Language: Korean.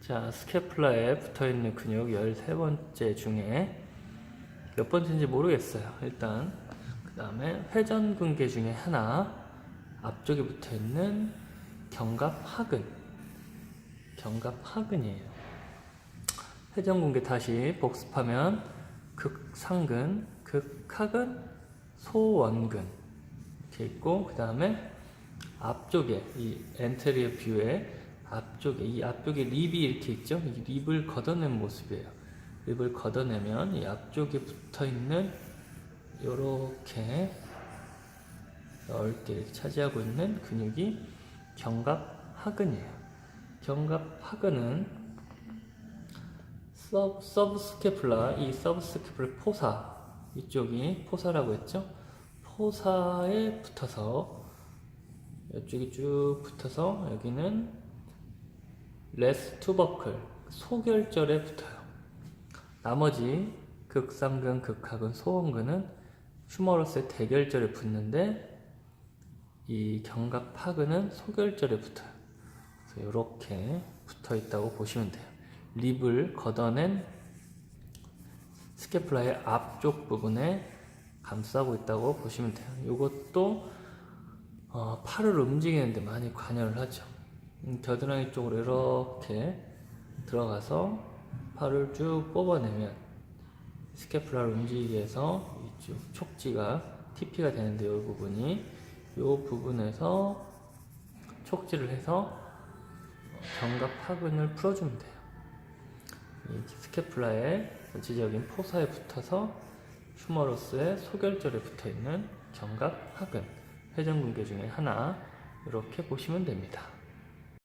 자, 스캐플라에 붙어 있는 근육 13번째 중에 몇 번째인지 모르겠어요. 일단 그다음에 회전근개 중에 하나 앞쪽에 붙어 있는 견갑하근. 견갑하근이에요. 회전근개 다시 복습하면 극상근, 극하근, 소원근 이렇게 있고 그 다음에 앞쪽에 이 엔테리어 뷰의 앞쪽에 이 앞쪽에 립이 이렇게 있죠. 이 립을 걷어낸 모습이에요. 립을 걷어내면 이 앞쪽에 붙어 있는 요렇게 넓게 이렇게 차지하고 있는 근육이 견갑하근이에요. 견갑하근은 서브, 서브스케플라, 이 서브스케플라 포사, 이쪽이 포사라고 했죠? 포사에 붙어서, 이쪽이 쭉 붙어서, 여기는 레스 투버클, 소결절에 붙어요. 나머지 극상근, 극하근, 소원근은 휴머러스의 대결절에 붙는데, 이 견갑하근은 소결절에 붙어요. 그래서 이렇게 붙어 있다고 보시면 돼요. 립을 걷어낸 스케플라의 앞쪽 부분에 감싸고 있다고 보시면 돼요. 이것도 어, 팔을 움직이는데 많이 관여를 하죠. 음, 겨드랑이 쪽으로 이렇게 들어가서 팔을 쭉 뽑아내면 스케플라를 움직이게 해서 이쪽 촉지가 TP가 되는데 이 부분이 이 부분에서 촉지를 해서 견갑 하근을 풀어주면 돼요. 이 스케플라의 전체적인 포사에 붙어서 휴머러스의 소결절에 붙어 있는 견갑 하근 회전근개 중에 하나 이렇게 보시면 됩니다.